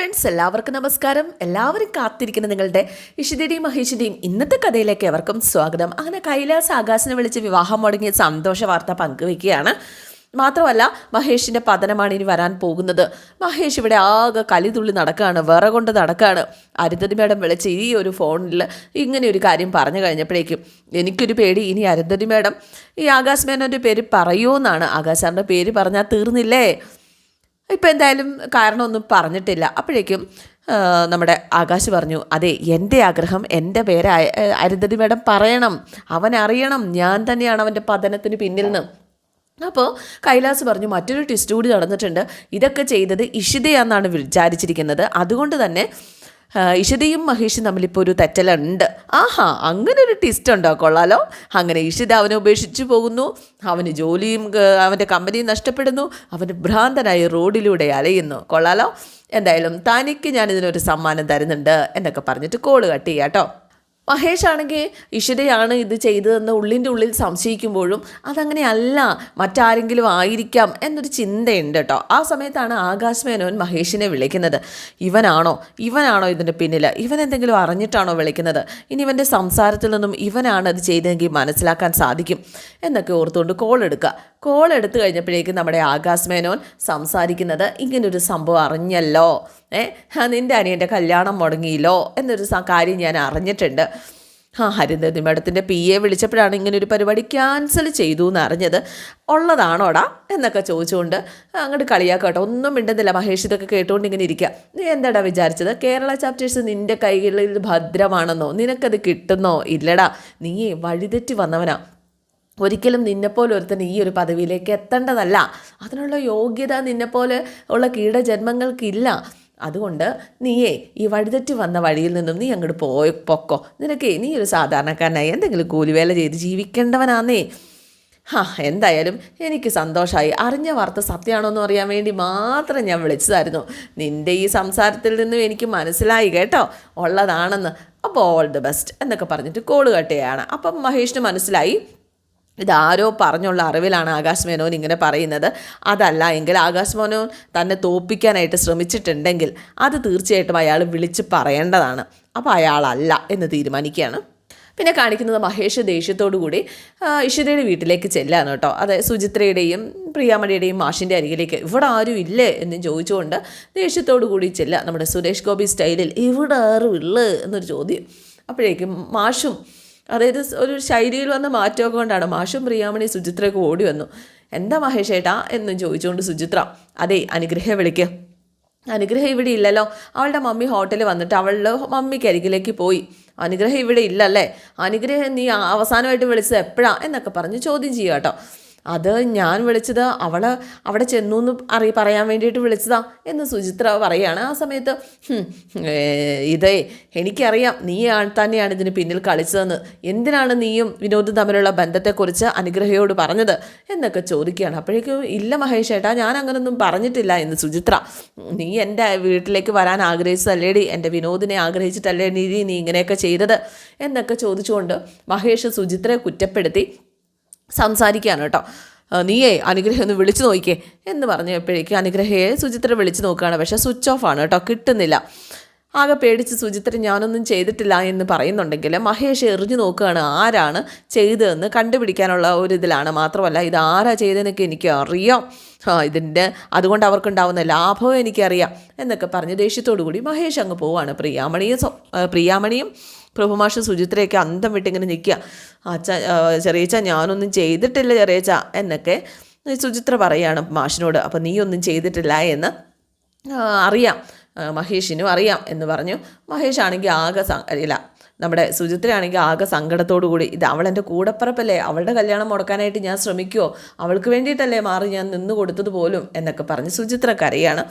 Friends എല്ലാവർക്കും നമസ്കാരം. എല്ലാവരും കാത്തിരിക്കുന്ന നിങ്ങളുടെ ഇഷിതയുടെയും മഹേഷിന്റെയും ഇന്നത്തെ കഥയിലേക്ക് എവർക്കും സ്വാഗതം. അങ്ങനെ കൈലാസ് ആകാശിനെ വിളിച്ച് വിവാഹം മുടങ്ങിയ സന്തോഷ വാർത്ത പങ്കുവെക്കുകയാണ് മാത്രമല്ല മഹേഷിന്റെ പതനമാണ് ഇനി വരാൻ പോകുന്നത്. മഹേഷ് ഇവിടെ ആകെ കലിതുള്ളി നടക്കുകയാണ് വിറ കൊണ്ട് നടക്കുകയാണ് അരുന്ധതി മേഡം വിളിച്ച് ഈ ഒരു ഫോണിൽ ഇങ്ങനെ ഒരു കാര്യം പറഞ്ഞു കഴിഞ്ഞപ്പോഴേക്കും എനിക്കൊരു പേടി. ഇനി അരുന്ധതി മേഡം ഈ ആകാശ് മേനോന്റെ പേര് പറയുമോ എന്നാണ് സാറിന്റെ പേര് പറഞ്ഞാൽ തീർന്നില്ലേ? ഇപ്പം എന്തായാലും കാരണമൊന്നും പറഞ്ഞിട്ടില്ല. അപ്പോഴേക്കും നമ്മുടെ ആകാശ് പറഞ്ഞു അതെ എന്റെ ആഗ്രഹം എന്റെ പേര് അരുന്ധതി മേഡം പറയണം. അവൻ അറിയണം. ഞാൻ തന്നെയാണ് അവന്റെ പതനത്തിന് പിന്നിൽ നിന്ന്. അപ്പോൾ കൈലാസ് പറഞ്ഞു മറ്റൊരു ട്വിസ്റ്റ് കൂടി നടന്നിട്ടുണ്ട്. ഇതൊക്കെ ചെയ്തത് ഇഷിതയാണെന്നാണ് വിചാരിച്ചിരിക്കുന്നത്. അതുകൊണ്ട് തന്നെ ഇഷിതയും മഹേഷും തമ്മിലിപ്പോൾ ഒരു തെറ്റലുണ്ട്. ആഹാ അങ്ങനെ ഒരു ട്വിസ്റ്റ് ഉണ്ടോ? കൊള്ളാലോ. അങ്ങനെ ഇഷിത അവനെ ഉപേക്ഷിച്ചു പോകുന്നു. അവന് ജോലിയും അവന്റെ കമ്പനിയും നഷ്ടപ്പെടുന്നു. അവന് ഭ്രാന്തനായി റോഡിലൂടെ അലയുന്നു. കൊള്ളാലോ. എന്തായാലും തനിക്ക് ഞാനിതിനൊരു സമ്മാനം തരുന്നുണ്ട് എന്നൊക്കെ പറഞ്ഞിട്ട് കോൾ കട്ട് ചെയ്യാം കേട്ടോ മഹേഷ് ആണെങ്കിൽ ഇഷിതയാണ് ഇത് ചെയ്തതെന്ന് ഉള്ളിന്റെ ഉള്ളിൽ സംശയിക്കുമ്പോഴും അതങ്ങനെ അല്ല മറ്റാരെങ്കിലും ആയിരിക്കാം എന്നൊരു ചിന്തയുണ്ട് കേട്ടോ. ആ സമയത്താണ് ആകാശ് മേനോൻ മഹേഷിനെ വിളിക്കുന്നത്. ഇവനാണോ? ഇവനാണോ ഇതിന്റെ പിന്നിൽ? ഇവൻ എന്തെങ്കിലും അറിഞ്ഞിട്ടാണോ വിളിക്കുന്നത്? ഇനി ഇവന്റെ സംസാരത്തിൽ നിന്നും ഇവനാണ് അത് ചെയ്തതെങ്കിൽ മനസ്സിലാക്കാൻ സാധിക്കും എന്നൊക്കെ ഓർത്തുകൊണ്ട് കോൾ എടുക്കുക. കോൾ എടുത്തു കഴിഞ്ഞപ്പോഴേക്കും നമ്മുടെ ആകാശ് മേനോൻ സംസാരിക്കുന്നത് ഇങ്ങനൊരു സംഭവം അറിഞ്ഞല്ലോ. ഏ ആ, നിന്റെ അനിയന്റെ കല്യാണം മുടങ്ങിയില്ലോ എന്നൊരു കാര്യം ഞാൻ അറിഞ്ഞിട്ടുണ്ട്. ആ ഹരിതതി മേഡത്തിന്റെ പി എ വിളിച്ചപ്പോഴാണ് ഇങ്ങനൊരു പരിപാടി ക്യാൻസൽ ചെയ്തു എന്ന് അറിഞ്ഞത്. ഉള്ളതാണോടാ എന്നൊക്കെ ചോദിച്ചുകൊണ്ട് അങ്ങോട്ട് കളിയാക്കട്ടോ ഒന്നും മിണ്ടുന്നില്ല. മഹേഷ് ഇതൊക്കെ കേട്ടുകൊണ്ട് ഇങ്ങനെ ഇരിക്കുക നീ എന്താടാ വിചാരിച്ചത്? കേരള ചാപ്റ്റേഴ്സ് നിന്റെ കൈകളിൽ ഭദ്രമാണെന്നോ? നിനക്കത് കിട്ടുന്നോ? ഇല്ലടാ. നീ വഴിതെറ്റി വന്നവനാ. ഒരിക്കലും നിന്നെപ്പോലെ ഒരുത്തൻ ഈ ഒരു പദവിയിലേക്ക് എത്തേണ്ടതല്ല. അതിനുള്ള യോഗ്യത നിന്നെപ്പോലെ ഉള്ള കീടജന്മങ്ങൾക്കില്ല. അതുകൊണ്ട് നീയേ ഈ വഴിതെറ്റി വന്ന വഴിയിൽ നിന്നും നീ അങ്ങോട്ട് പോയ പൊക്കോ. നിനക്കേ നീ ഒരു സാധാരണക്കാരനായി എന്തെങ്കിലും കൂലിവേല ചെയ്ത് ജീവിക്കേണ്ടവനാന്നേ. ഹാ എന്തായാലും എനിക്ക് സന്തോഷമായി അറിഞ്ഞ വാർത്ത സത്യമാണോ എന്ന് അറിയാൻ വേണ്ടി മാത്രം ഞാൻ വിളിച്ചതായിരുന്നു. നിന്റെ ഈ സംസാരത്തിൽ നിന്നും എനിക്ക് മനസ്സിലായി കേട്ടോ. ഉള്ളതാണെന്ന്. അപ്പോൾ ഓൾ ദി ബെസ്റ്റ് എന്നൊക്കെ പറഞ്ഞിട്ട് കോൾ കട്ടുകയാണ് അപ്പം മഹേഷിന് മനസ്സിലായി. ഇതാരോ പറഞ്ഞുള്ള അറിവിലാണ് ആകാശ് മേനോൻ ഇങ്ങനെ പറയുന്നത്. അതല്ല എങ്കിൽ ആകാശ് മേനോൻ തന്നെ തോപ്പിക്കാനായിട്ട് ശ്രമിച്ചിട്ടുണ്ടെങ്കിൽ അത് തീർച്ചയായിട്ടും അയാൾ വിളിച്ച് പറയേണ്ടതാണ്. അപ്പോൾ അയാളല്ല എന്ന് തീരുമാനിക്കുകയാണ്. പിന്നെ കാണിക്കുന്നത് മഹേഷ് ദേഷ്യത്തോടു കൂടി ആ, ഇഷിതയുടെ വീട്ടിലേക്ക് ചെല്ലാണ് കേട്ടോ. അതെ സുചിത്രയുടെയും പ്രിയാമണിയുടെയും മാഷിന്റെ അരികിലേക്ക്. ഇവിടെ ആരും ഇല്ലേ? എന്ന് ചോദിച്ചുകൊണ്ട് ദേഷ്യത്തോടു കൂടി ചെല്ലുക. നമ്മുടെ സുരേഷ് ഗോപി സ്റ്റൈലിൽ ഇവിടെ ആരും ഇല്ലേ എന്നൊരു ചോദ്യം. അപ്പോഴേക്കും മാഷും അതായത് ഒരു ശൈലിയിൽ വന്ന മാറ്റമൊക്കെ കൊണ്ടാണ് മാഷും പ്രിയാമണി സുചിത്രയൊക്കെ ഓടി വന്നു. എന്താ മഹേഷേട്ടാ എന്ന് ചോദിച്ചുകൊണ്ട് സുചിത്ര അതെ അനുഗ്രഹം വിളിക്കുക അനുഗ്രഹം ഇവിടെ ഇല്ലല്ലോ. അവളുടെ മമ്മി ഹോട്ടലിൽ വന്നിട്ട് അവളുടെ മമ്മിക്ക് അരികിലേക്ക് പോയി. അനുഗ്രഹം ഇവിടെ ഇല്ലല്ലേ? അനുഗ്രഹം നീ അവസാനമായിട്ട് വിളിച്ചത് എപ്പോഴാ? എന്നൊക്കെ പറഞ്ഞ് ചോദ്യം ചെയ്യുക കേട്ടോ. അത് ഞാൻ വിളിച്ചത് അവളെ അവിടെ ചെന്നു എന്ന് അറി പറയാൻ വേണ്ടിയിട്ട് വിളിച്ചതാ എന്ന് സുചിത്ര പറയാണ്. ആ സമയത്ത് "ഹും, ഏ, ഇതേ എനിക്കറിയാം നീ തന്നെയാണ് ഇതിന് പിന്നിൽ കളിച്ചതെന്ന്. എന്തിനാണ് നീയും വിനോദും തമ്മിലുള്ള ബന്ധത്തെക്കുറിച്ച് അനുഗ്രഹയോട് പറഞ്ഞത്? എന്നൊക്കെ ചോദിക്കുകയാണ്. അപ്പോഴേക്കും ഇല്ല മഹേഷ് ഏട്ടാ ഞാൻ അങ്ങനൊന്നും പറഞ്ഞിട്ടില്ല എന്ന് സുചിത്ര. നീ എന്റെ വീട്ടിലേക്ക് വരാൻ ആഗ്രഹിച്ചതല്ലേടി? എന്റെ വിനോദിനെ ആഗ്രഹിച്ചിട്ടല്ലേ നീ നീ ഇങ്ങനെയൊക്കെ ചെയ്തത്? എന്നൊക്കെ ചോദിച്ചുകൊണ്ട് മഹേഷ് സുചിത്രയെ കുറ്റപ്പെടുത്തി. സംസാരിക്കുകയാണ് കേട്ടോ. നീയേ അനുഗ്രഹം ഒന്ന് വിളിച്ചു നോക്കിക്കേ എന്ന് പറഞ്ഞപ്പോഴേക്കും അനുഗ്രഹയെ സുചിത്ര വിളിച്ചു നോക്കുകയാണ്. പക്ഷേ സ്വിച്ച് ഓഫ് ആണ് കേട്ടോ കിട്ടുന്നില്ല. ആകെ പേടിച്ച് സുചിത്ര ഞാനൊന്നും ചെയ്തിട്ടില്ല എന്ന് പറയുന്നുണ്ടെങ്കിൽ മഹേഷ് എറിഞ്ഞു നോക്കുകയാണ് ആരാണ് ചെയ്തതെന്ന് കണ്ടുപിടിക്കാനുള്ള ഒരു ഇതിലാണ്. മാത്രമല്ല ഇത് ആരാ ചെയ്തതെന്നൊക്കെ എനിക്ക് അറിയാം. ഇതിന്റെ അതുകൊണ്ട് അവർക്കുണ്ടാവുന്ന ലാഭവും എനിക്കറിയാം എന്നൊക്കെ പറഞ്ഞ് ദേഷ്യത്തോടു കൂടി മഹേഷ് അങ്ങ് പോവാണ്. പ്രിയാമണിയും പ്രിയാമണിയും പ്രഭുമാഷ സുചിത്രയൊക്കെ അന്തം വിട്ടിങ്ങനെ നിൽക്കുക. അച്ഛ ചെറിയച്ച ഞാനൊന്നും ചെയ്തിട്ടില്ല ചെറിയച്ച എന്നൊക്കെ സുചിത്ര പറയുകയാണ് മാഷിനോട്. അപ്പോൾ നീ ഒന്നും ചെയ്തിട്ടില്ല എന്ന് അറിയാം. മഹേഷിനും അറിയാം എന്ന് പറഞ്ഞു. മഹേഷ് ആണെങ്കിൽ ആകെ ഇല്ല നമ്മുടെ സുചിത്രയാണെങ്കിൽ ആകെ സങ്കടത്തോടു കൂടി ഇത് അവളെന്റെ കൂടപ്പറപ്പല്ലേ? അവളുടെ കല്യാണം മുടക്കാനായിട്ട് ഞാൻ ശ്രമിക്കുമോ അവൾക്ക് വേണ്ടിയിട്ടല്ലേ മാറി ഞാൻ നിന്ന് കൊടുത്തത് പോലും? എന്നൊക്കെ പറഞ്ഞ് സുചിത്ര കരയാണ്.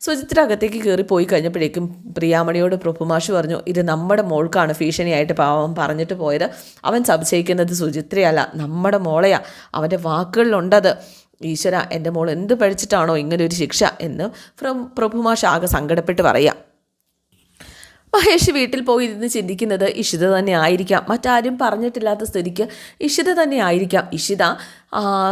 സുചിത്ര അകത്തേക്ക് കയറി പോയി കഴിഞ്ഞപ്പോഴേക്കും പ്രിയാമണിയോട് പ്രഭുമാഷ് പറഞ്ഞു ഇത് നമ്മുടെ മോൾക്കാണ് ഭീഷണിയായിട്ട് പാവം പറഞ്ഞിട്ട് പോയത്. അവൻ സംശയിക്കുന്നത് സുചിത്രയല്ല നമ്മുടെ മോളെയാ. അവന്റെ വാക്കുകളിലുണ്ടത് ഈശ്വര എന്റെ മോൾ എന്ത് പഠിച്ചിട്ടാണോ ഇങ്ങനെ ഒരു ശിക്ഷ? എന്ന് പ്ര- പ്രഭുമാഷ് ആകെ സങ്കടപ്പെട്ട് പറയാം മഹേഷ് വീട്ടിൽ പോയി ഇരുന്ന് ചിന്തിക്കുന്നത് ഇഷിത തന്നെ ആയിരിക്കാം. മറ്റാരും പറഞ്ഞിട്ടില്ലാത്ത സ്ഥിതിക്ക് ഇഷിത തന്നെ ആയിരിക്കാം. ഇഷിത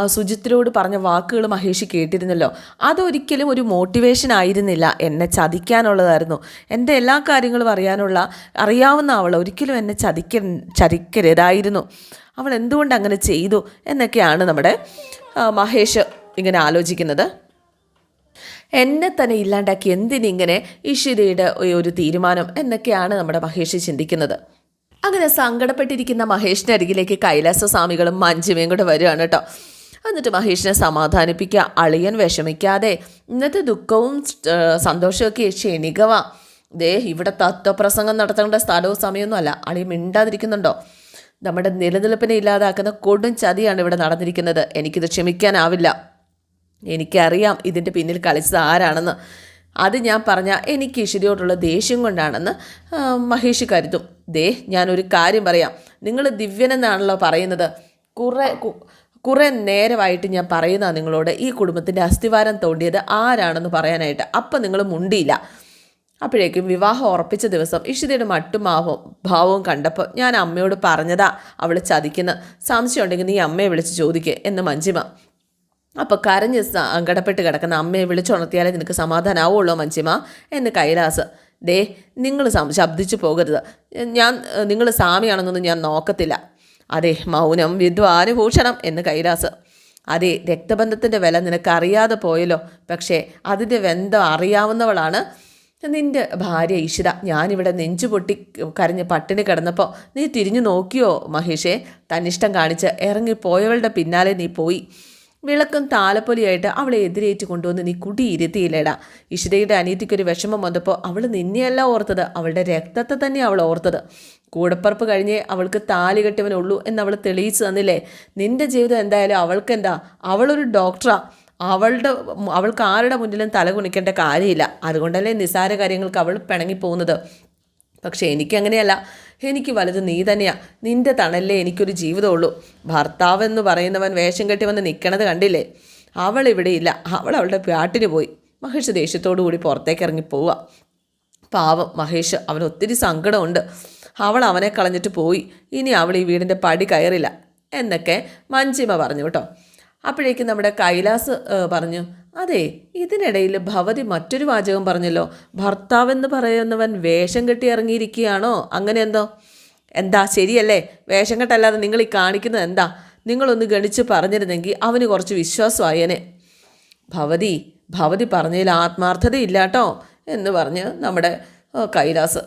സുജിത്തിനോട് പറഞ്ഞ വാക്കുകൾ മഹേഷ് കേട്ടിരുന്നല്ലോ. അതൊരിക്കലും ഒരു മോട്ടിവേഷൻ ആയിരുന്നില്ല എന്നെ ചതിക്കാനുള്ളതായിരുന്നു. എന്റെ എല്ലാ കാര്യങ്ങളും അറിയാനുള്ള അറിയാവുന്ന അവൾ ഒരിക്കലും എന്നെ ചതിക്ക ചതിക്കരുതായിരുന്നു. അവൾ എന്തുകൊണ്ട് അങ്ങനെ ചെയ്തു എന്നൊക്കെയാണ് നമ്മുടെ മഹേഷ് ഇങ്ങനെ ആലോചിക്കുന്നത്. എന്നെ തന്നെ ഇല്ലാണ്ടാക്കി എന്തിനിങ്ങനെ ഇഷിതയുടെ ഒരു തീരുമാനം എന്നൊക്കെയാണ് നമ്മുടെ മഹേഷ് ചിന്തിക്കുന്നത്. അങ്ങനെ സങ്കടപ്പെട്ടിരിക്കുന്ന മഹേഷിന്റെ അരികിലേക്ക് കൈലാസ സ്വാമികളും മഞ്ജുമയും കൂടെ വരികയാണ് കേട്ടോ. എന്നിട്ട് മഹേഷിനെ സമാധാനിപ്പിക്കുക അളിയൻ വിഷമിക്കാതെ ഇന്നത്തെ ദുഃഖവും സന്തോഷമൊക്കെ ക്ഷണികവാ. ദേ ഇവിടെ തത്വപ്രസംഗം നടത്തേണ്ട സ്ഥലവും സമയമൊന്നും അല്ല. അളിയൻ മിണ്ടാതിരിക്കുന്നുണ്ടോ? നമ്മുടെ നിലനിൽപ്പിനെ ഇല്ലാതാക്കുന്ന കൊടും ചതിയാണ് ഇവിടെ നടന്നിരിക്കുന്നത്. എനിക്കിത് ക്ഷമിക്കാനാവില്ല. എനിക്കറിയാം ഇതിന്റെ പിന്നിൽ കളിച്ചത് ആരാണെന്ന്. അത് ഞാൻ പറഞ്ഞ എനിക്ക് ഈശ്വരിയോടുള്ള ദേഷ്യം കൊണ്ടാണെന്ന് മഹേഷ് കരുതും. ദേ ഞാനൊരു കാര്യം പറയാം. നിങ്ങൾ ദിവ്യനെന്നാണല്ലോ പറയുന്നത്. കുറേ കുറേ നേരമായിട്ട് ഞാൻ പറയുന്ന നിങ്ങളോട് ഈ കുടുംബത്തിന്റെ അസ്ഥിവാരം തോണ്ടിയത് ആരാണെന്ന് പറയാനായിട്ട്. അപ്പം നിങ്ങൾ മുണ്ടിയില്ല. അപ്പോഴേക്കും വിവാഹം ഉറപ്പിച്ച ദിവസം ഇഷിതയുടെ മട്ടും മാവും ഭാവവും കണ്ടപ്പോൾ ഞാൻ അമ്മയോട് പറഞ്ഞതാ അവൾ ചതിക്കുന്ന. സംശയം ഉണ്ടെങ്കിൽ നീ അമ്മയെ വിളിച്ച് ചോദിക്കുക എന്ന് മഞ്ജിമ അപ്പോൾ കരഞ്ഞ് സങ്കടപ്പെട്ട് കിടക്കുന്ന അമ്മയെ വിളിച്ചുണർത്തിയാലേ നിനക്ക് സമാധാനാവുള്ളൂ മഞ്ചിമ എന്ന് കൈലാസ്. ദേ നിങ്ങൾ ശബ്ദിച്ചു പോകരുത്. ഞാൻ നിങ്ങൾ സാമിയാണെന്നൊന്നും ഞാൻ നോക്കത്തില്ല. അതെ മൗനം വിദ്വാനുഭൂഷണം എന്ന് കൈലാസ്. അതെ രക്തബന്ധത്തിന്റെ വില നിനക്ക് അറിയാതെ പോയല്ലോ. പക്ഷേ അതിന്റെ ബന്ധം അറിയാവുന്നവളാണ് നിന്റെ ഭാര്യ ഈശ്വര. ഞാനിവിടെ നെഞ്ചു പൊട്ടി കരഞ്ഞ് പട്ടിണി കിടന്നപ്പോൾ നീ തിരിഞ്ഞു നോക്കിയോ മഹേഷേ? തന്നിഷ്ടം കാണിച്ച് ഇറങ്ങിപ്പോയവളുടെ പിന്നാലെ നീ പോയി. വിളക്കും താലപ്പൊലിയായിട്ട് അവളെ എതിരേറ്റ് കൊണ്ടുവന്ന് നീ കുടിയിരുത്തിയില്ലേടാ. ഇഷിതയുടെ അനിയത്തിക്കൊരു വിഷമം വന്നപ്പോൾ അവൾ നിന്നെയല്ല ഓർത്തത് അവളുടെ രക്തത്തെ തന്നെ അവൾ ഓർത്തത്. കൂടപ്പറപ്പ് കഴിഞ്ഞേ അവൾക്ക് താലി കെട്ടിയവനുള്ളൂ എന്ന് അവൾ തെളിയിച്ചു തന്നില്ലേ? നിന്റെ ജീവിതം എന്തായാലും അവൾക്ക് അവൾക്കെന്താ? അവളൊരു ഡോക്ടറാ. അവളുടെ അവൾക്ക് ആരുടെ മുന്നിലും തല കുണിക്കേണ്ട കാര്യമില്ല. അതുകൊണ്ടല്ലേ നിസ്സാര കാര്യങ്ങൾക്ക് അവൾ പിണങ്ങിപ്പോകുന്നത് പക്ഷേ എനിക്കങ്ങനെയല്ല. എനിക്ക് വലുത് നീ തന്നെയാ. നിന്റെ തണല്ലേ എനിക്കൊരു ജീവിതമുള്ളൂ. ഭർത്താവ് എന്ന് പറയുന്നവൻ വേഷം കെട്ടി വന്ന് നിൽക്കണത് കണ്ടില്ലേ? അവൾ ഇവിടെയില്ല അവൾ അവളുടെ പാട്ടിന് പോയി. മഹേഷ് ദേഷ്യത്തോടു കൂടി പുറത്തേക്ക് ഇറങ്ങി പോവുക പാവം മഹേഷ് അവന് ഒത്തിരി സങ്കടമുണ്ട്. അവൾ അവനെ കളഞ്ഞിട്ട് പോയി. ഇനി അവൾ ഈ വീടിന്റെ പടി കയറില്ല. എന്നൊക്കെ മഞ്ചിമ പറഞ്ഞു കേട്ടോ. അപ്പോഴേക്കും നമ്മുടെ കൈലാസ് പറഞ്ഞു അതെ ഇതിനിടയിൽ ഭവതി മറ്റൊരു വാചകം പറഞ്ഞല്ലോ. ഭർത്താവെന്ന് പറയുന്നവൻ വേഷം കെട്ടി ഇറങ്ങിയിരിക്കുകയാണോ? അങ്ങനെ എന്തോ? എന്താ ശരിയല്ലേ? വേഷം കെട്ടല്ലാതെ നിങ്ങൾ ഈ കാണിക്കുന്നത് എന്താ? നിങ്ങളൊന്ന് ഗണിച്ച് പറഞ്ഞിരുന്നെങ്കിൽ അവന് കുറച്ച് വിശ്വാസമായേനെ ഭവതി ഭവതി പറഞ്ഞതിൽ ആത്മാർത്ഥതയില്ല കേട്ടോ എന്ന് പറഞ്ഞ് നമ്മുടെ കൈലാസ്.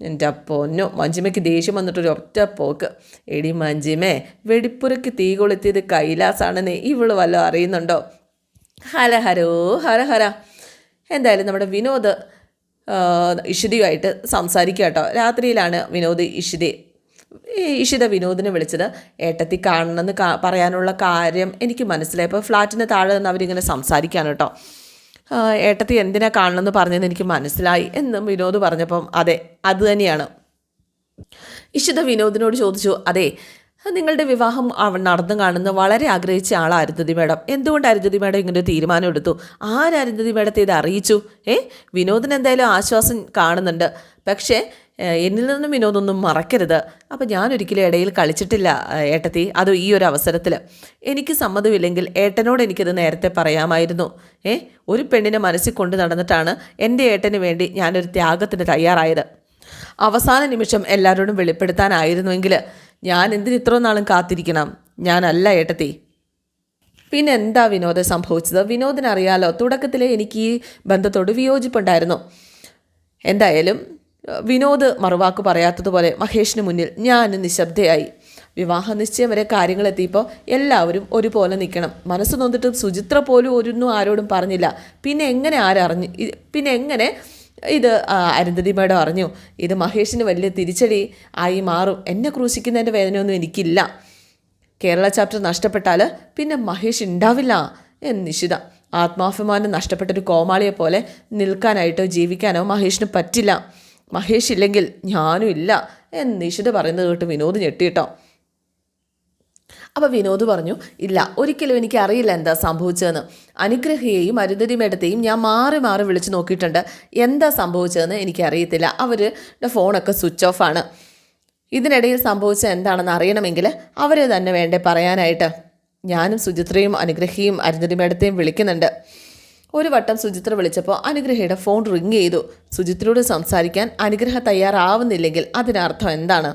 എന്റെ പൊന്നോ മഞ്ജിമയ്ക്ക് ദേഷ്യം വന്നിട്ടൊരു ഒറ്റ പോക്ക്. എടി മഞ്ജിമേ വെടിപ്പുരയ്ക്ക് തീ കൊളുത്തിയത് കൈലാസാണെന്ന് ഇവൾ വല്ലതും അറിയുന്നുണ്ടോ? ഹര ഹരോ ഹര ഹര. എന്തായാലും നമ്മുടെ വിനോദ് ഇഷിതയുമായിട്ട് സംസാരിക്കുക കേട്ടോ. രാത്രിയിലാണ് വിനോദ് ഇഷിത ഇഷിത വിനോദിനെ വിളിച്ചത്. ഏട്ടത്തി കാണണമെന്ന് പറയാനുള്ള കാര്യം എനിക്ക് മനസ്സിലായി. അപ്പോൾ ഫ്ലാറ്റിന് താഴെ നിന്ന് അവരിങ്ങനെ സംസാരിക്കുകയാണ് കേട്ടോ. ഏട്ടത്തി എന്തിനാ കാണണമെന്ന് പറഞ്ഞതെന്ന് എനിക്ക് മനസ്സിലായി എന്നും വിനോദ് പറഞ്ഞപ്പം അതെ അത് തന്നെയാണ്. ഇഷിത വിനോദിനോട് ചോദിച്ചു അതെ നിങ്ങളുടെ വിവാഹം നടന്നു കാണുന്ന വളരെ ആഗ്രഹിച്ച ആളാണ് അരുന്ധതി മേഡം. എന്തുകൊണ്ട് അരുന്ധതി മേഡം ഇങ്ങനെ ഒരു തീരുമാനം എടുത്തു? ആര് അരുന്ധതി മേഡത്തെ ഇത് അറിയിച്ചു? ഏ? വിനോദിന് എന്തായാലും ആശ്വാസം കാണുന്നുണ്ട്. പക്ഷേ എന്നിൽ നിന്നും വിനോദൊന്നും മറക്കരുത്. അപ്പം ഞാൻ ഒരിക്കലും ഇടയിൽ കളിച്ചിട്ടില്ല ഏട്ടത്തി. അത് ഈ ഒരു അവസരത്തിൽ എനിക്ക് സമ്മതമില്ലെങ്കിൽ ഏട്ടനോട് എനിക്കത് നേരത്തെ പറയാമായിരുന്നു. ഏ? ഒരു പെണ്ണിനെ മനസ്സിൽ കൊണ്ട് നടന്നിട്ടാണ് എന്റെ ഏട്ടന് വേണ്ടി ഞാനൊരു ത്യാഗത്തിന് തയ്യാറായത്. അവസാന നിമിഷം എല്ലാവരോടും വെളിപ്പെടുത്താനായിരുന്നുവെങ്കിൽ ഞാൻ എന്തിന് ഇത്ര നാളും കാത്തിരിക്കണം? ഞാനല്ല ഏട്ടത്തി. പിന്നെ എന്താ വിനോദം സംഭവിച്ചത്? വിനോദിനറിയാലോ തുടക്കത്തിൽ എനിക്ക് ഈ ബന്ധത്തോട് വിയോജിപ്പുണ്ടായിരുന്നു. എന്തായാലും വിനോദ് മറുവാക്ക് പറയാത്തതുപോലെ മഹേഷിന് മുന്നിൽ ഞാൻ നിശബ്ദയായി. വിവാഹ നിശ്ചയം വരെ കാര്യങ്ങൾ എത്തിയപ്പോൾ എല്ലാവരും ഒരുപോലെ നിൽക്കണം. മനസ്സ് നൊന്നിട്ട് സുചിത്ര പോലും ഒരൊന്നും ആരോടും പറഞ്ഞില്ല. പിന്നെ എങ്ങനെ ആരറിഞ്ഞ് പിന്നെ എങ്ങനെ ഇത് അരുന്ധതി മേഡം അറിഞ്ഞു. ഇത് മഹേഷിന് വലിയ തിരിച്ചടി ആയി മാറും. എന്നെ ക്രൂശിക്കുന്നതിന്റെ വേദനയൊന്നും എനിക്കില്ല. കേരള ചാപ്റ്റർ നഷ്ടപ്പെട്ടാൽ പിന്നെ മഹേഷ് ഉണ്ടാവില്ല എന്ന് നിശിത. ആത്മാഭിമാനം നഷ്ടപ്പെട്ടൊരു കോമാളിയെ പോലെ നിൽക്കാനായിട്ടോ ജീവിക്കാനോ മഹേഷിന് പറ്റില്ല. മഹേഷ് ഇല്ലെങ്കിൽ ഞാനും ഇല്ല എന്ന് നിശിത പറയുന്നത് കേട്ട് വിനോദ് ഞെട്ടിയിട്ടോ അപ്പോൾ വിനോദ് പറഞ്ഞു ഇല്ല ഒരിക്കലും എനിക്ക് അറിയില്ല എന്താ സംഭവിച്ചതെന്ന്. അനുഗ്രഹയെയും അരുന്ധതി മേഡത്തെയും ഞാൻ മാറി മാറി വിളിച്ച് നോക്കിയിട്ടുണ്ട്. എന്താ സംഭവിച്ചതെന്ന് എനിക്കറിയത്തില്ല. അവരുടെ ഫോണൊക്കെ സ്വിച്ച് ഓഫ് ആണ്. ഇതിനിടയിൽ സംഭവിച്ചത് എന്താണെന്ന് അറിയണമെങ്കിൽ അവരെ തന്നെ വേണ്ടേ പറയാനായിട്ട്. ഞാനും സുചിത്രയും അനുഗ്രഹയും അരുന്ധതി മേഡത്തെയും വിളിക്കുന്നുണ്ട്. ഒരു വട്ടം സുചിത്ര വിളിച്ചപ്പോൾ അനുഗ്രഹയുടെ ഫോൺ റിങ് ചെയ്തു. സുചിത്രയോട് സംസാരിക്കാൻ അനുഗ്രഹ തയ്യാറാവുന്നില്ലെങ്കിൽ അതിനർത്ഥം എന്താണ്?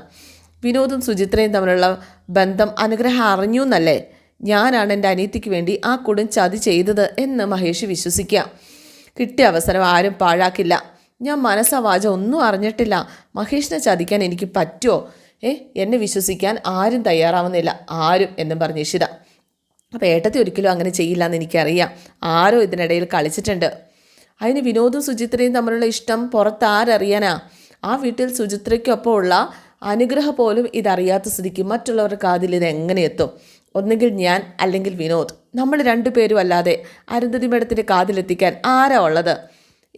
വിനോദും സുചിത്രയും തമ്മിലുള്ള ബന്ധം അനുഗ്രഹം അറിഞ്ഞു എന്നല്ലേ ഞാനാണ് എന്റെ അനിയത്തിക്ക് വേണ്ടി ആ കുടും ചതി ചെയ്തത് എന്ന് മഹേഷ് വിശ്വസിക്കുക. കിട്ടിയ അവസരം ആരും പാഴാക്കില്ല. ഞാൻ മനസ്സവാച ഒന്നും അറിഞ്ഞിട്ടില്ല. മഹേഷിനെ ചതിക്കാൻ എനിക്ക് പറ്റുമോ ഏ എന്നെ വിശ്വസിക്കാൻ ആരും തയ്യാറാവുന്നില്ല. ആരും എന്നും പറഞ്ഞു ഇഷിത അപ്പോൾ ഏട്ടത്തി ഒരിക്കലും അങ്ങനെ ചെയ്യില്ല എന്ന് എനിക്കറിയാം. ആരോ ഇതിനിടയിൽ കളിച്ചിട്ടുണ്ട്. അതിന് വിനോദും സുചിത്രയും തമ്മിലുള്ള ഇഷ്ടം പുറത്താരറിയാനാ? ആ വീട്ടിൽ സുചിത്രയ്ക്കൊപ്പം ഉള്ള അനുഗ്രഹ പോലും ഇതറിയാത്ത സ്ഥിതിക്ക് മറ്റുള്ളവരുടെ കാതിൽ ഇത് എങ്ങനെ എത്തും? ഒന്നുകിൽ ഞാൻ അല്ലെങ്കിൽ വിനോദ്. നമ്മൾ രണ്ടുപേരും അല്ലാതെ അരുന്ധതി മേഡത്തിന്റെ കാതിലെത്തിക്കാൻ ആരാ ഉള്ളത്?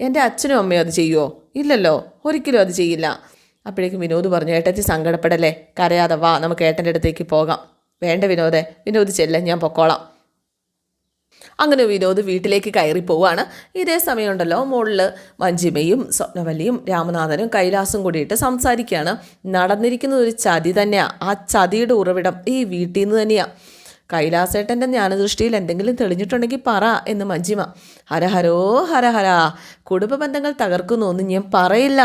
എന്റെ അച്ഛനും അമ്മയും അത് ചെയ്യുമോ ഇല്ലല്ലോ ഒരിക്കലും അത് ചെയ്യില്ല. അപ്പോഴേക്കും വിനോദ് പറഞ്ഞു ഏട്ടത്തി സങ്കടപ്പെടല്ലേ? കരയാതെ വാ നമുക്ക് ഏട്ടന്റെ അടുത്തേക്ക് പോകാം. വേണ്ട വിനോദേ വിനോദ് ചെല്ല ഞാൻ പൊക്കോളാം. അങ്ങനെ വിനോദ് വീട്ടിലേക്ക് കയറി പോവാണ്. ഇതേ സമയമുണ്ടല്ലോ മുകളിൽ മഞ്ജിമയും സ്വപ്നവല്ലിയും രാമനാഥനും കൈലാസും കൂടിയിട്ട് സംസാരിക്കുകയാണ്. നടന്നിരിക്കുന്നത് ഒരു ചതി തന്നെയാണ് ആ ചതിയുടെ ഉറവിടം ഈ വീട്ടിൽ നിന്ന് തന്നെയാണ് കൈലാസേട്ടന്റെ ജ്ഞാനദൃഷ്ടിയിൽ എന്തെങ്കിലും തെളിഞ്ഞിട്ടുണ്ടെങ്കിൽ പറ എന്ന് മഞ്ജിമ. ഹരഹരോ ഹരഹര കുടുംബ ബന്ധങ്ങൾ തകർക്കുന്നു ഒന്നും ഞാൻ പറയില്ല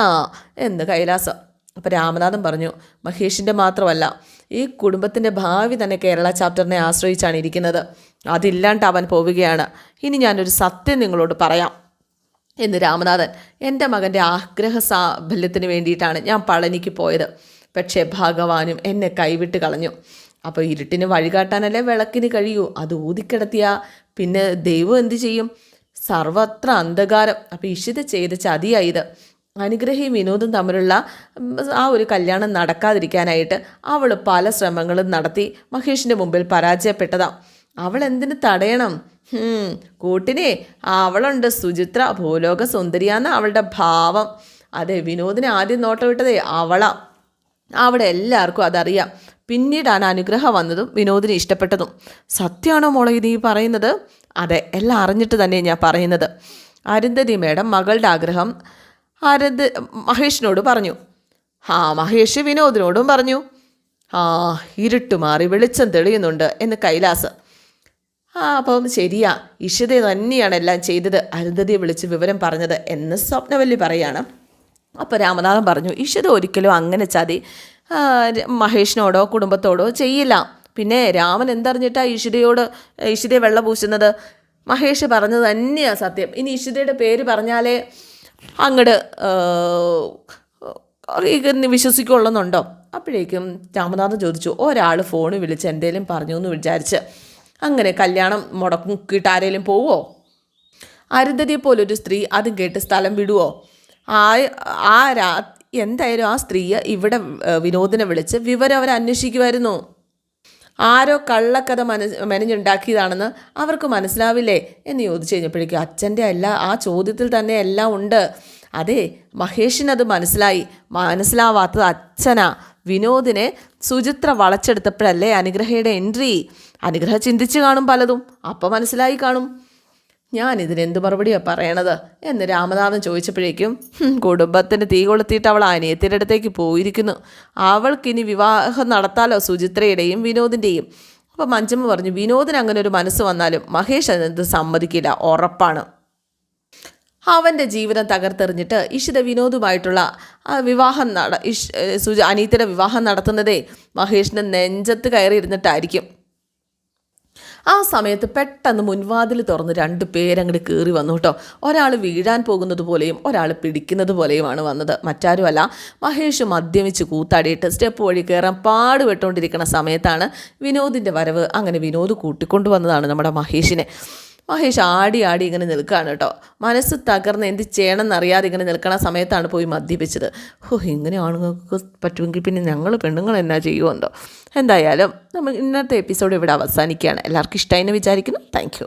എന്ന് കൈലാസം. അപ്പോൾ രാമനാഥൻ പറഞ്ഞു മഹേഷിന്റെ മാത്രമല്ല ഈ കുടുംബത്തിന്റെ ഭാവി തന്നെ കേരള ചാപ്റ്ററിനെ ആശ്രയിച്ചാണ് ഇരിക്കുന്നത്. അതില്ലാണ്ടാവാൻ പോവുകയാണ്. ഇനി ഞാനൊരു സത്യം നിങ്ങളോട് പറയാം. എന്ന് രാമനാഥൻ എന്റെ മകന്റെ ആഗ്രഹ സാഫല്യത്തിന് വേണ്ടിയിട്ടാണ് ഞാൻ പളനിക്ക് പോയത്. പക്ഷേ ഭഗവാനും എന്നെ കൈവിട്ട് കളഞ്ഞു. അപ്പോൾ ഇരുട്ടിന് വഴികാട്ടാനല്ലേ വിളക്കിന് കഴിയൂ? അത് ഊതിക്കിടത്തിയ. പിന്നെ ദൈവം എന്തു ചെയ്യും? സർവത്ര അന്ധകാരം. അപ്പോൾ ഇഷിത ചെയ്ത ചതിയായത് അനുഗ്രഹയും വിനോദും തമ്മിലുള്ള ആ ഒരു കല്യാണം നടക്കാതിരിക്കാനായിട്ട് അവൾ പല ശ്രമങ്ങളും നടത്തി മഹേഷിന്റെ മുമ്പിൽ പരാജയപ്പെട്ടതാ. അവൾ എന്തിന് തടയണം? കൂട്ടിനെ അവളുണ്ട് സുചിത്ര ഭൂലോക സുന്ദരിയാന്ന് അവളുടെ ഭാവം. അതെ വിനോദിനെ ആദ്യം നോട്ടം വിട്ടതേ അവളാ. അവിടെ എല്ലാവർക്കും അതറിയാം. പിന്നീടാണ് അനുഗ്രഹം വന്നതും വിനോദിനെ ഇഷ്ടപ്പെട്ടതും. സത്യമാണോ മോളെ ഇത് ഈ പറയുന്നത്? അതെ എല്ലാം അറിഞ്ഞിട്ട് തന്നെ ഞാൻ പറയുന്നത്. അരുന്ധതി മേഡം മകളുടെ ആഗ്രഹം അരുന്ധ മഹേഷിനോട് പറഞ്ഞു. ആ മഹേഷ് വിനോദിനോടും പറഞ്ഞു. ആ ഇരുട്ട് മാറി വെളിച്ചം തെളിയുന്നുണ്ട് എന്ന് കൈലാസ്. ആ അപ്പം ശരിയാ. ഇഷിത തന്നെയാണ് എല്ലാം ചെയ്തത്. അരുന്ധതിയെ വിളിച്ച് വിവരം പറഞ്ഞത് എന്ന് സ്വപ്നവല്ലി പറയാണ്. അപ്പോൾ രാമനാഥൻ പറഞ്ഞു ഇഷിത ഒരിക്കലും അങ്ങനെ ചതി മഹേഷിനോടോ കുടുംബത്തോടോ ചെയ്യില്ല. പിന്നെ രാമൻ എന്തറിഞ്ഞിട്ടാ ഇഷിതയോട് ഇഷിതയെ വെള്ളം പൂശുന്നത്? മഹേഷ് പറഞ്ഞത് തന്നെയാണ് സത്യം. ഇനി ഇഷിതയുടെ പേര് പറഞ്ഞാലേ അങ്ങട് ഇങ്ങനെ വിശ്വസിക്കുള്ളെന്നുണ്ടോ? അപ്പോഴേക്കും രാമനാഥൻ ചോദിച്ചു ഒരാൾ ഫോൺ വിളിച്ച് എന്തേലും പറഞ്ഞു എന്ന് വിചാരിച്ച് അങ്ങനെ കല്യാണം മുടക്കിയിട്ട് ആരേലും പോവോ? അരുന്ധതിയെ പോലൊരു സ്ത്രീ അതും കേട്ട് സ്ഥലം വിടുവോ? ആ ആ രാ എന്തായാലും ആ സ്ത്രീയെ ഇവിടെ വിനോദിനെ വിളിച്ച് വിവരം അവർ അന്വേഷിക്കുമായിരുന്നു ആരോ കള്ളക്കഥ മനസ് മെനഞ്ഞുണ്ടാക്കിയതാണെന്ന് അവർക്ക് മനസ്സിലാവില്ലേ എന്ന് ചോദിച്ചു കഴിഞ്ഞപ്പോഴേക്കും അച്ഛന്റെ എല്ലാ ആ ചോദ്യത്തിൽ തന്നെ എല്ലാം ഉണ്ട്. അതെ മഹേഷിനത് മനസ്സിലായി. മനസ്സിലാവാത്തത് അച്ഛനാ. വിനോദിനെ സുചിത്ര വളച്ചെടുത്തപ്പോഴല്ലേ അനുഗ്രഹയുടെ എൻട്രി. അനുഗ്രഹ ചിന്തിച്ചു കാണും പലതും. അപ്പോൾ മനസ്സിലായി കാണും. ഞാൻ ഇതിനെന്ത് മറുപടിയാണ് പറയണത്? എന്ന് രാമനാഥൻ ചോദിച്ചപ്പോഴേക്കും "ഹും, കുടുംബത്തിന് തീ കൊളുത്തിയിട്ട് അവൾ അനിയത്തിന്റെ അടുത്തേക്ക് പോയിരിക്കുന്നു. അവൾക്കിനി വിവാഹം നടത്താലോ സുചിത്രയുടെയും വിനോദിന്റെയും അപ്പോൾ മഞ്ചമ്മ പറഞ്ഞു വിനോദിന് അങ്ങനെ ഒരു മനസ്സ് വന്നാലും മഹേഷ് അതിനത് സമ്മതിക്കില്ല ഉറപ്പാണ്. അവന്റെ ജീവിതം തകർത്തെറിഞ്ഞിട്ട് ഇഷിത വിനോദുമായിട്ടുള്ള വിവാഹം നട ഇഷ് സുജ അനീത്തിയുടെ വിവാഹം നടത്തുന്നതേ മഹേഷിന്റെ നെഞ്ചത്ത് കയറി ഇരുന്നിട്ടായിരിക്കും ആ സമയത്ത് പെട്ടെന്ന് മുൻവാതിൽ തുറന്ന് രണ്ട് പേരങ്ങോട്ട് കയറി വന്നു കേട്ടോ. ഒരാൾ വീഴാൻ പോകുന്നത് പോലെയും ഒരാൾ പിടിക്കുന്നത് പോലെയുമാണ് വന്നത്. മറ്റാരുമല്ല മഹേഷ് മദ്യമിച്ച് കൂത്താടിയിട്ട് സ്റ്റെപ്പ് വഴി കയറാൻ പാടുപെട്ടുകൊണ്ടിരിക്കുന്ന സമയത്താണ് വിനോദിന്റെ വരവ് അങ്ങനെ വിനോദ് കൂട്ടിക്കൊണ്ടുവന്നതാണ് നമ്മുടെ മഹേഷിനെ. മഹേഷ് ആടി ആടി ഇങ്ങനെ നിൽക്കുകയാണ് കേട്ടോ. മനസ്സ് തകർന്ന് എന്ത് ചെയ്യണമെന്ന് അറിയാതെ ഇങ്ങനെ നിൽക്കണ സമയത്താണ് പോയി മദ്യപിച്ചത്. ഓ ഇങ്ങനെ ആണുങ്ങൾക്ക് പറ്റുമെങ്കിൽ പിന്നെ ഞങ്ങൾ പെണ്ണുങ്ങൾ എന്നാ ചെയ്യുമെന്നോ എന്തായാലും നമ്മൾ ഇന്നത്തെ എപ്പിസോഡ് ഇവിടെ അവസാനിക്കുകയാണ്. എല്ലാവർക്കും ഇഷ്ടമായി എന്ന് വിചാരിക്കുന്നു. താങ്ക്